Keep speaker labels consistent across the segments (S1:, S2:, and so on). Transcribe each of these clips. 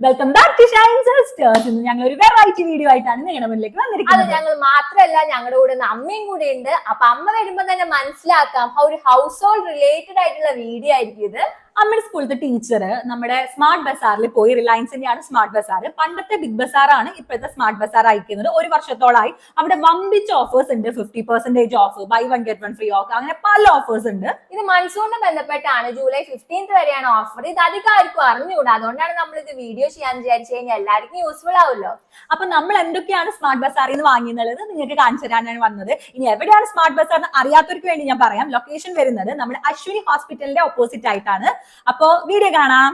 S1: Welcome back to Shine Sisters ഇന്ന് ഞങ്ങൾ ഒരു വെറൈറ്റി വീഡിയോ ആയിട്ടാണ് നിങ്ങളുടെ വന്നിരിക്കുന്നത്
S2: അത് ഞങ്ങൾ മാത്രമല്ല ഞങ്ങളുടെ കൂടെ അമ്മയും കൂടെ ഉണ്ട്. അപ്പൊ അമ്മ വരുമ്പോ തന്നെ മനസ്സിലാക്കാം ആ ഒരു ഹൗസ് ഹോൾഡ് റിലേറ്റഡ് ആയിട്ടുള്ള വീഡിയോ ആയിരിക്കും ഇത്.
S1: അമ്മയുടെ സ്കൂളിലത്തെ ടീച്ചർ നമ്മുടെ സ്മാർട്ട് ബസാറിൽ പോയി റിലയൻസിന്റെയാണ് സ്മാർട്ട് ബസാർ. പണ്ടത്തെ ബിഗ് ബസാറാണ് ഇപ്പോഴത്തെ സ്മാർട്ട് ബസാർ അയക്കുന്നത് ഒരു വർഷത്തോളായി അവിടെ വമ്പിച്ച ഓഫേഴ്സ് ഉണ്ട്. Fifty percentage off buy one get one free off അങ്ങനെ പല ഓഫേഴ്സ് ഉണ്ട്.
S2: ഇത് മൺസൂണിന് ബന്ധപ്പെട്ടാണ്. ജൂലൈ ഫിഫ്റ്റീൻത് വരെയാണ് ഓഫർ ഇത് അധികം ആർക്കും അറിഞ്ഞുകൂടാ. അതുകൊണ്ടാണ് നമ്മൾ ഇത് വീഡിയോ ചെയ്യാൻ വിചാരിച്ചു കഴിഞ്ഞാൽ എല്ലാവർക്കും യൂസ്ഫുൾ ആവുമല്ലോ.
S1: അപ്പൊ നമ്മൾ എന്തൊക്കെയാണ് സ്മാർട്ട് ബസാറിൽ നിന്ന് വാങ്ങിയെന്നുള്ളത് നിങ്ങൾക്ക് കാണിച്ചു തരാനാണ് വന്നത്. ഇനി എവിടെയാണ് സ്മാർട്ട് ബസാർ എന്ന് അറിയാത്തവർക്ക് വേണ്ടി ഞാൻ പറയാം. ലൊക്കേഷൻ വരുന്നത് നമ്മുടെ അശ്വിനി ഹോസ്പിറ്റലിന്റെ ഓപ്പോസിറ്റ് ആയിട്ടാണ്. അപ്പോ വീഡിയോ കാണാം.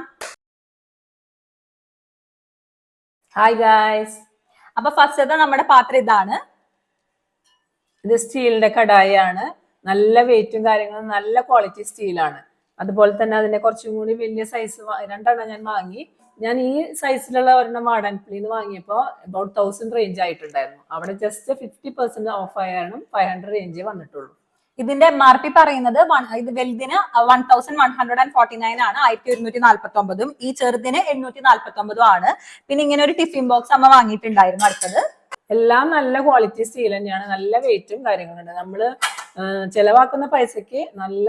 S3: ഹായ് ഗായ്സ്
S1: അപ്പൊ ഫസ്റ്റത്തെ നമ്മുടെ പാത്രം ഇതാണ്.
S3: ഇത് സ്റ്റീലിന്റെ കടായാണ്. നല്ല വെയിറ്റും കാര്യങ്ങളും നല്ല ക്വാളിറ്റി സ്റ്റീലാണ് അതുപോലെ തന്നെ അതിന്റെ കുറച്ചും കൂടി വലിയ സൈസ് രണ്ടെണ്ണം ഞാൻ വാങ്ങി. ഞാൻ ഈ സൈസിലുള്ള ഒരെണ്ണം വാടാൻപിളിന്ന് വാങ്ങിയപ്പോൾ അബൌട്ട് തൗസൻഡ് റേഞ്ച് ആയിട്ടുണ്ടായിരുന്നു. അവിടെ ജസ്റ്റ് ഫിഫ്റ്റി പെർസെന്റ് ഓഫ് ആയാലും ഫൈവ് ഹൺഡ്രഡ് റേഞ്ച് വന്നിട്ടുള്ളൂ.
S1: ഇതിന്റെ എം ആർ പി പറയുന്നത് ഇത് വലുതിന് one thousand one hundred and forty nine ആണ്. ആയിരത്തി ഒരുന്നൂറ്റി നാല്പത്തി ഒമ്പതും ഈ ചെറുതിന് എണ്ണൂറ്റി നാല്പത്തി ഒമ്പതും ആണ്. പിന്നെ ഇങ്ങനെ ഒരു ടിഫിൻ ബോക്സ് അമ്മ വാങ്ങിയിട്ടുണ്ടായിരുന്നു അടുത്തത്.
S3: എല്ലാം നല്ല ക്വാളിറ്റി സ്റ്റീൽ തന്നെയാണ്. നല്ല വെയിറ്റും കാര്യങ്ങളുണ്ട്. നമ്മൾ ചെലവാക്കുന്ന പൈസക്ക് നല്ല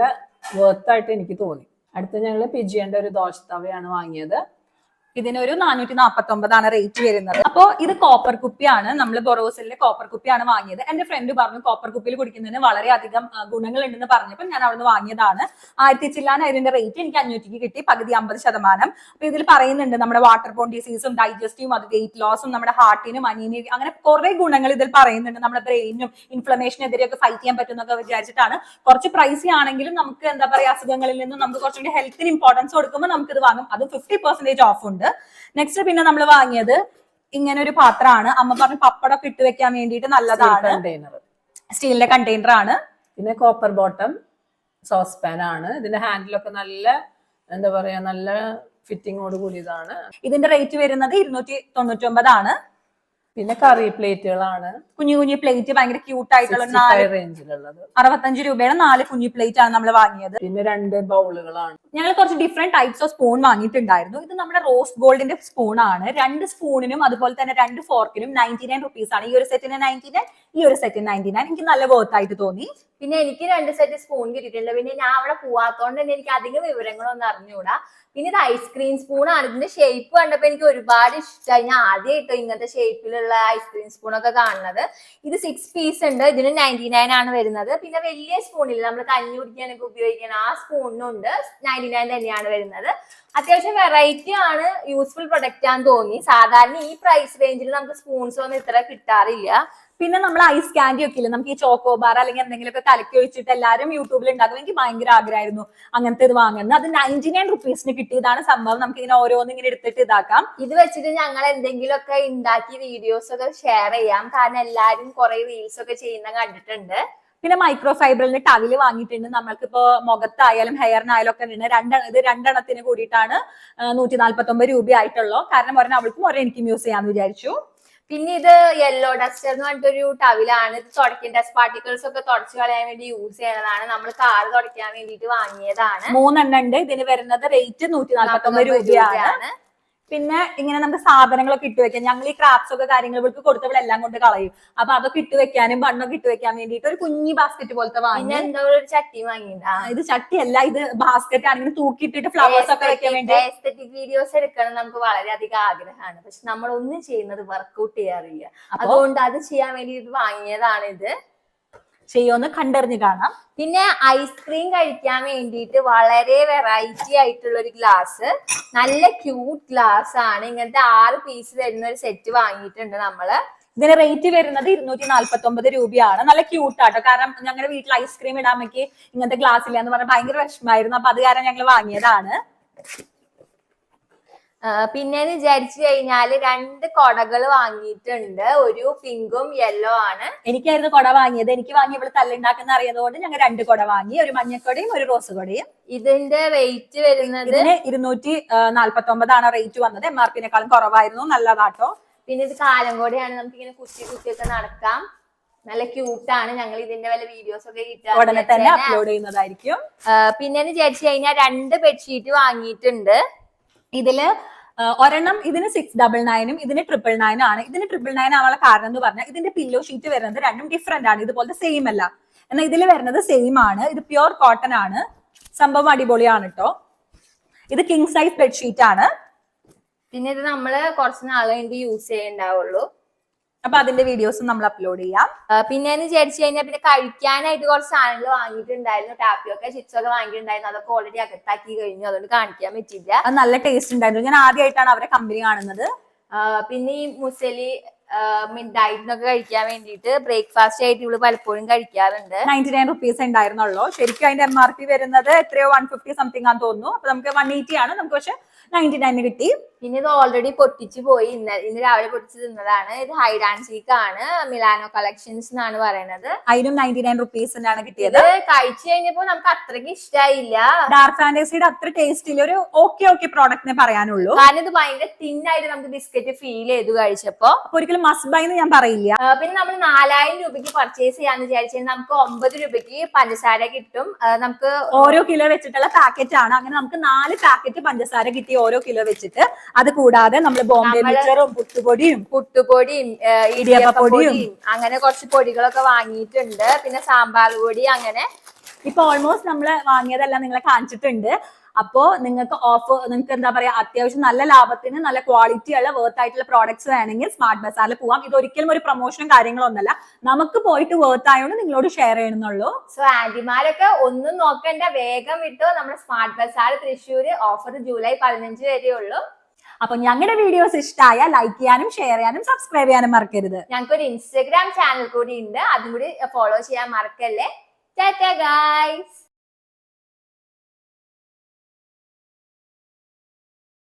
S3: വർത്ത് ആയിട്ട് എനിക്ക് തോന്നി. അടുത്ത ഞങ്ങൾ പിജിയന്റെ ഒരു ദോശ തവയാണ് വാങ്ങിയത്.
S1: ഇതിനൊരു നാനൂറ്റി നാൽപ്പത്തി ഒമ്പതാണ് റേറ്റ് വരുന്നത്. അപ്പോ ഇത് കോപ്പർ കുപ്പിയാണ്. നമ്മൾ ബൊറോസിലെ കോപ്പർ കുപ്പിയാണ് വാങ്ങിയത്. എന്റെ ഫ്രണ്ട് പറഞ്ഞു കോപ്പർ കുപ്പിയിൽ കുടിക്കുന്നതിന് വളരെയധികം ഗുണങ്ങളുണ്ടെന്ന് പറഞ്ഞപ്പോൾ ഞാൻ അവിടുന്ന് വാങ്ങിയതാണ്. ആയിരത്തി ചില്ലാൻ ഇതിന്റെ റേറ്റ് എനിക്ക് അഞ്ഞൂറ്റിക്ക് കിട്ടി. പകുതി അമ്പത് ശതമാനം. അപ്പൊ ഇതിൽ പറയുന്നുണ്ട് നമ്മുടെ വാട്ടർ ബോൺ ഡിസീസും ഡൈജസ്റ്റീവും അത് വെയിറ്റ് ലോസും നമ്മുടെ ഹാർട്ടിനും അനീമിയും അങ്ങനെ കുറെ ഗുണങ്ങൾ ഇതിൽ പറയുന്നുണ്ട്. നമ്മുടെ ബ്രെയിനും ഇൻഫ്ലമേഷനെതിരെയൊക്കെ ഫൈറ്റ് ചെയ്യാൻ പറ്റുമെന്നൊക്കെ വിചാരിച്ചിട്ടാണ്. കുറച്ച് പ്രൈസി ആണെങ്കിലും നമുക്ക് എന്താ പറയാ അസുഖങ്ങളിൽ നിന്നും നമുക്ക് കുറച്ചുകൂടി ഹെൽത്തിന് ഇമ്പോർട്ടൻസ് കൊടുക്കുമ്പോൾ നമുക്ക് ഇത് വാങ്ങും. അത് ഫിഫ്റ്റി പെർസെന്റേജ് ഓഫ് ഉണ്ട്. നെക്സ്റ്റ് പിന്നെ നമ്മൾ വാങ്ങിയത് ഇങ്ങനെ ഒരു പാത്രമാണ്. അമ്മ പറഞ്ഞു പപ്പടമൊക്കെ ഇട്ട് വെക്കാൻ വേണ്ടിയിട്ട് നല്ലതാണ്.
S3: കണ്ടെയ്നർ
S1: സ്റ്റീലിന്റെ കണ്ടെയ്നർ ആണ്.
S3: പിന്നെ കോപ്പർ ബോട്ടം സോസ് പാൻ ആണ്. ഇതിന്റെ ഹാൻഡിലൊക്കെ നല്ല എന്താ പറയാ നല്ല ഫിറ്റിംഗോട് കൂടിയതാണ്.
S1: ഇതിന്റെ റേറ്റ് വരുന്നത് ഇരുന്നൂറ്റി തൊണ്ണൂറ്റി ഒമ്പതാണ്
S3: പിന്നെ കറി പ്ലേറ്റുകളാണ്
S1: കുഞ്ഞു കുഞ്ഞു പ്ലേറ്റ് ഭയങ്കര ക്യൂട്ട് ആയിട്ടുള്ള നാല്
S3: റേഞ്ചിലുള്ളത്
S1: അറുപത്തഞ്ച് രൂപയുടെ നാല് കുഞ്ഞു പ്ലേറ്റ് ആണ് നമ്മൾ വാങ്ങിയത്.
S3: പിന്നെ രണ്ട് ബൗളുകളാണ്.
S1: ഞങ്ങൾ കുറച്ച് ഡിഫറെന്റ് ടൈപ്സ് ഓഫ് സ്പൂൺ വാങ്ങിയിട്ടുണ്ടായിരുന്നു. ഇത് നമ്മുടെ റോസ് ഗോൾഡിന്റെ സ്പൂൺ ആണ്. രണ്ട് സ്പൂണിനും അതുപോലെ തന്നെ രണ്ട് ഫോർക്കിനും നയന്റി നയൻ റുപ്പീസ് ആണ്. ഈ ഒരു സെറ്റിന് നയന്റി നയൻ ഈ ഒരു സെറ്റിന് നയന്റി നയൻ എനിക്ക് നല്ല വർത്ത് ആയിട്ട് തോന്നി.
S2: പിന്നെ എനിക്ക് രണ്ട് സെറ്റ് സ്പൂൺ കിട്ടിയിട്ടുണ്ട്. പിന്നെ ഞാൻ അവിടെ പോവാത്തോണ്ട് തന്നെ എനിക്ക് അധികം വിവരങ്ങളൊന്നും അറിഞ്ഞുകൂടാ പിന്നെ ഇത് ഐസ്ക്രീം സ്പൂൺ ആണ്. ഇതിന്റെ ഷേപ്പ് കണ്ടപ്പോ എനിക്ക് ഒരുപാട് ഇഷ്ടമായി ഞാൻ ആദ്യമായിട്ടോ ഇങ്ങനത്തെ ഷേപ്പിലുള്ള ഐസ്ക്രീം സ്പൂൺ ഒക്കെ കാണുന്നത്. ഇത് സിക്സ് പീസ് ഉണ്ട്. ഇതിന് നയന്റി നയൻ ആണ് വരുന്നത്. പിന്നെ വലിയ സ്പൂണില്ല നമ്മൾ കഞ്ഞി കുടിക്കാനൊക്കെ ഉപയോഗിക്കുന്ന ആ സ്പൂണിനുണ്ട് നയന്റി നയൻ തന്നെയാണ് വരുന്നത്. അത്യാവശ്യം വെറൈറ്റി ആണ്. യൂസ്ഫുൾ പ്രൊഡക്റ്റ് ആണെന്ന് തോന്നി. സാധാരണ ഈ പ്രൈസ് റേഞ്ചിൽ നമുക്ക് സ്പൂൺസ് ഒന്നും ഇത്ര കിട്ടാറില്ല.
S1: പിന്നെ നമ്മൾ ഐസ് കാൻഡി ഒക്കെ ഇല്ല നമുക്ക് ഈ ചോക്കോ ബാർ അല്ലെങ്കിൽ എന്തെങ്കിലുമൊക്കെ കലക്കി വെച്ചിട്ട് എല്ലാവരും യൂട്യൂബിൽ ഉണ്ടാക്കും. എനിക്ക് ഭയങ്കര ആഗ്രഹമായിരുന്നു അങ്ങനത്തെ ഇത് വാങ്ങുന്നത്. അത് നയന്റി നയൻ റുപ്പീസിന് കിട്ടിയതാണ് സംഭവം. നമുക്ക് ഇങ്ങനെ ഓരോന്ന് ഇങ്ങനെ എടുത്തിട്ട് ഇതാക്കാം.
S2: ഇത് വെച്ചിട്ട് ഞങ്ങൾ എന്തെങ്കിലുമൊക്കെ ഉണ്ടാക്കി വീഡിയോസ് ഒക്കെ ഷെയർ ചെയ്യാം. കാരണം എല്ലാരും കുറെ റീൽസ് ഒക്കെ ചെയ്യുന്ന കണ്ടിട്ടുണ്ട്.
S1: പിന്നെ മൈക്രോ ഫൈബറിന്റെ ടവിൽ വാങ്ങിയിട്ടുണ്ട്. നമ്മൾക്കിപ്പോ മുഖത്തായാലും ഹെയറിനായാലും ഒക്കെ ഉണ്ട് രണ്ട് ഇത് രണ്ടെണ്ണത്തിന് കൂടിയിട്ടാണ് നൂറ്റി നാല്പത്തി ഒമ്പത് രൂപ ആയിട്ടുള്ളൂ കാരണം ഒരെണ്ണം അവൾക്കും ഒരെണ്ണം എനിക്കും യൂസ് ചെയ്യാന്ന് വിചാരിച്ചു.
S2: പിന്നെ ഇത് യെല്ലോ ഡസ്റ്റർ എന്ന് പറഞ്ഞിട്ടൊരു ടവിലാണ്. ഇത് തുടയ്ക്കും ഡസ്റ്റ് പാർട്ടിക്കിൾസ് ഒക്കെ തുടച്ചു കളയാൻ വേണ്ടി യൂസ് ചെയ്യുന്നതാണ്. നമ്മൾ കാർ തുടക്കാൻ വേണ്ടിയിട്ട് വാങ്ങിയതാണ്.
S1: മൂന്നെണ്ണം ഉണ്ട് ഇതിന് വരുന്നത് റേറ്റ് നൂറ്റി രൂപയാണ്.
S2: രൂപയാണ്.
S1: പിന്നെ ഇങ്ങനെ നമുക്ക് സാധനങ്ങളൊക്കെ ഇട്ട് വെക്കാം. ഞങ്ങൾ ഈ ക്രാഫ്റ്റ്സ് ഒക്കെ കാര്യങ്ങൾ ഇവർക്ക് കൊടുത്തവൾ എല്ലാം കൊണ്ട് കളയും. അപ്പൊ അതൊക്കെ ഇട്ട് വെക്കാനും ബണ്ണൊക്കെ ഇട്ട് വെക്കാൻ വേണ്ടിയിട്ട് ഒരു കുഞ്ഞി ബാസ്ക്കറ്റ് പോലത്തെ വാങ്ങി.
S2: എന്താ ഒരു ചട്ടി വാങ്ങിയിട്ടുണ്ട്.
S1: ആ, ഇത് ചട്ടിയല്ല ഇത് ബാസ്ക്കറ്റ് ആണെങ്കിൽ തൂക്കിയിട്ടിട്ട് ഫ്ലവേഴ്സ് ഒക്കെ വെക്കാൻ വേണ്ടി.
S2: എസ്തറ്റിക് വീഡിയോസ് എടുക്കണം നമുക്ക് വളരെയധികം ആഗ്രഹമാണ്. പക്ഷെ നമ്മൾ ഒന്നും ചെയ്യുന്നത് വർക്ക്ഔട്ട് ചെയ്യാറില്ല. അതുകൊണ്ട് അത് ചെയ്യാൻ വേണ്ടി വാങ്ങിയതാണ് ഇത്
S1: ചെയ്യുമെന്ന് കണ്ടറിഞ്ഞ് കാണാം.
S2: പിന്നെ ഐസ്ക്രീം കഴിക്കാൻ വേണ്ടിയിട്ട് വളരെ വെറൈറ്റി ആയിട്ടുള്ള ഒരു ഗ്ലാസ് നല്ല ക്യൂട്ട് ഗ്ലാസ് ആണ്. ഇങ്ങനത്തെ ആറ് പീസ് വരുന്ന ഒരു സെറ്റ് വാങ്ങിയിട്ടുണ്ട് നമ്മൾ.
S1: ഇതിന് റേറ്റ് വരുന്നത് ഇരുന്നൂറ്റി നാല്പത്തി ഒമ്പത് രൂപയാണ്. നല്ല ക്യൂട്ട് ആട്ടോ. കാരണം ഞങ്ങളുടെ വീട്ടിൽ ഐസ്ക്രീം ഇടാൻ ഇങ്ങനത്തെ ഗ്ലാസ് ഇല്ല എന്ന് പറഞ്ഞാൽ ഭയങ്കര വിഷമായിരുന്നു അപ്പൊ അത് കാരണം ഞങ്ങൾ വാങ്ങിയതാണ്.
S2: ആ, പിന്നെ വിചാരിച്ചു കഴിഞ്ഞാൽ രണ്ട് കൊടകൾ വാങ്ങിയിട്ടുണ്ട്. ഒരു പിങ്കും യെല്ലോ ആണ്.
S1: എനിക്കായിരുന്നു കൊട വാങ്ങിയത്. എനിക്ക് വാങ്ങി ഇവിടെ തല്ലുണ്ടാക്കുന്ന അറിയുന്നതുകൊണ്ട് ഞങ്ങൾ രണ്ട് കൊട വാങ്ങി. ഒരു മഞ്ഞക്കൊടയും ഒരു റോസ് കൊടയും.
S2: ഇതിന്റെ റേറ്റ് വരുന്നത്
S1: ഇരുന്നൂറ്റി നാല്പത്തി ഒമ്പതാണ് റേറ്റ് വന്നത്. എം ആർ പിന്നെക്കാളും കുറവായിരുന്നു. നല്ലതാട്ടോ.
S2: പിന്നെ ഇത് കാലം കൂടെയാണ് നമുക്ക് ഇങ്ങനെ കുത്തി കുത്തിയൊക്കെ നടക്കാം. നല്ല ക്യൂട്ടാണ് ഞങ്ങൾ ഇതിന്റെ വല്ല വീഡിയോസ് ഒക്കെ കിട്ടാൻ
S1: ഉടനെ തന്നെ അപ്ലോഡ് ചെയ്യുന്നതായിരിക്കും.
S2: പിന്നെ വിചാരിച്ചു കഴിഞ്ഞാൽ രണ്ട് ബെഡ്ഷീറ്റ് വാങ്ങിയിട്ടുണ്ട്.
S1: ഇതിൽ ഒരെണ്ണം ഇതിന് സിക്സ് ഡബിൾ നയനും ഇതിന് ട്രിപ്പിൾ നയനും ആണ്. ഇതിന് ട്രിപ്പിൾ നയൻ ആവാനുള്ള കാരണം എന്ന് പറഞ്ഞാൽ ഇതിന്റെ പില്ലോ ഷീറ്റ് വരുന്നത് രണ്ടും ഡിഫറെന്റ് ആണ്. ഇതുപോലത്തെ സെയിം അല്ല. എന്നാൽ ഇതിൽ വരുന്നത് സെയിം ആണ്. ഇത് പ്യുർ കോട്ടൺ ആണ്. സംഭവം അടിപൊളിയാണ് കേട്ടോ ഇത് കിങ് സൈസ് ബെഡ്ഷീറ്റ് ആണ്.
S2: പിന്നെ ഇത് നമ്മൾ കുറച്ച് നാളെ യൂസ് ചെയ്യണ്ടാവുള്ളൂ.
S1: അപ്പൊ അതിന്റെ വീഡിയോസും നമ്മൾ അപ്ലോഡ് ചെയ്യാം.
S2: പിന്നെ എന്ന് വിചാരിച്ചു കഴിഞ്ഞാൽ പിന്നെ കഴിക്കാനായിട്ട് കുറച്ച് സാധനങ്ങൾ വാങ്ങിയിട്ടുണ്ടായിരുന്നു. ടാപ്പിയൊക്കെ ചിപ്സ് ഒക്കെ വാങ്ങിയിട്ടുണ്ടായിരുന്നു. അതൊക്കെ ഓൾറെഡി അകത്താക്കി കഴിഞ്ഞു. അതുകൊണ്ട് കാണിക്കാൻ പറ്റില്ല
S1: നല്ല ടേസ്റ്റ് ഉണ്ടായിരുന്നു. ഞാൻ ആദ്യമായിട്ടാണ് അവരെ കമ്പനി കാണുന്നത്.
S2: പിന്നെ ഈ മുസലി മിഡ് ഒക്കെ കഴിക്കാൻ വേണ്ടിട്ട് ബ്രേക്ക്ഫാസ്റ്റ് ആയിട്ട് ഇവൾ പലപ്പോഴും കഴിക്കാറുണ്ട്.
S1: നയന്റി നയൻ റുപ്പീസ് ഉണ്ടായിരുന്നുള്ളൂ. ശരിക്കും അതിന്റെ എം ആർ പി വരുന്നത് എത്രയോ വൺ ഫിഫ്റ്റി സംതിങ് ആണെന്ന് തോന്നുന്നു. അപ്പൊ നമുക്ക് വൺ എയ്റ്റി ആണ്. നമുക്ക് പക്ഷെ നയന്റി നയന് കിട്ടി.
S2: പിന്നെ ഇത് ഓൾറെഡി പൊട്ടിച്ചു പോയി. ഇന്ന് ഇന്ന് രാവിലെ പൊട്ടിച്ച് തിന്നതാണ്. ഇത് ഹൈഡ് ആൻഡ് സീക്ക് ആണ്. മിലാനോ കളക്ഷൻസ് എന്നാണ് പറയുന്നത്
S1: അതിനും നയന്റി നയൻ റുപ്പീസിനാണ് കിട്ടിയത്.
S2: കഴിച്ചു കഴിഞ്ഞപ്പോ നമുക്ക് അത്രയ്ക്ക് ഇഷ്ടമായില്ല
S1: ഡാർക്ക് ഫാന്റസിയുടെ അത്ര ടേസ്റ്റിൽ ഒരു ഓക്കെ ഓക്കെ പ്രോഡക്റ്റിനെ പറയാനുള്ളൂ.
S2: കാരണം ഇത് ഭയങ്കര തിന്നായിട്ട് നമുക്ക് ബിസ്ക്കറ്റ് ഫീൽ ചെയ്തു കഴിച്ചപ്പോ.
S1: അപ്പൊ ഒരിക്കലും മസ്റ്റ് ബൈ എന്ന് ഞാൻ പറയില്ല.
S2: പിന്നെ നമ്മൾ നാലായിരം രൂപയ്ക്ക് പർച്ചേസ് ചെയ്യാന്ന് വിചാരിച്ചാൽ നമുക്ക് ഒമ്പത് രൂപയ്ക്ക് പഞ്ചസാര കിട്ടും. നമുക്ക്
S1: ഓരോ കിലോ വെച്ചിട്ടുള്ള പാക്കറ്റ് ആണ്. അങ്ങനെ നമുക്ക് നാല് പാക്കറ്റ് പഞ്ചസാര കിട്ടി ഓരോ കിലോ വെച്ചിട്ട്. അത് കൂടാതെ നമ്മൾ ബോംബെ
S2: മിക്സറും
S1: മിച്ചറും പുട്ടുപൊടിയും
S2: പുട്ടുപൊടിയും.
S1: ഇടിയപ്പപ്പൊടിയും
S2: അങ്ങനെ കുറച്ച് പൊടികളൊക്കെ വാങ്ങിയിട്ടുണ്ട്. പിന്നെ സാമ്പാർ പൊടി അങ്ങനെ.
S1: ഇപ്പൊ ഓൾമോസ്റ്റ് നമ്മൾ വാങ്ങിയതെല്ലാം നിങ്ങളെ കാണിച്ചിട്ടുണ്ട്. അപ്പോ നിങ്ങൾക്ക് ഓഫർ നിങ്ങൾക്ക് എന്താ പറയാ അത്യാവശ്യം നല്ല ലാഭത്തിന് നല്ല ക്വാളിറ്റി ഉള്ള വേർത്ത് ആയിട്ടുള്ള പ്രോഡക്ട്സ് വേണമെങ്കിൽ സ്മാർട്ട് ബസാറിൽ പോവാം. ഇത് ഒരിക്കലും ഒരു പ്രൊമോഷനും കാര്യങ്ങളൊന്നല്ല നമുക്ക് പോയിട്ട് വേർത്ത് ആയതുകൊണ്ട് നിങ്ങളോട് ഷെയർ ചെയ്യണമെന്നുള്ളൂ
S2: സോ ആന്റിമാരൊക്കെ ഒന്നും നോക്കണ്ട. വേഗം വിട്ടോ. നമ്മുടെ Smart Bazaar Thrissur offer July പതിനഞ്ച് വരെ ഉള്ളൂ
S1: അപ്പൊ ഞങ്ങളുടെ വീഡിയോസ് ഇഷ്ടമായ ലൈക്ക് ചെയ്യാനും ഷെയർ ചെയ്യാനും സബ്സ്ക്രൈബ് ചെയ്യാനും മറക്കരുത്.
S2: ഞങ്ങൾക്ക് ഒരു ഇൻസ്റ്റഗ്രാം ചാനൽ കൂടി ഉണ്ട്. അതും കൂടി ഫോളോ ചെയ്യാൻ മറക്കല്ലേ? ടാറ്റ ഗൈസ്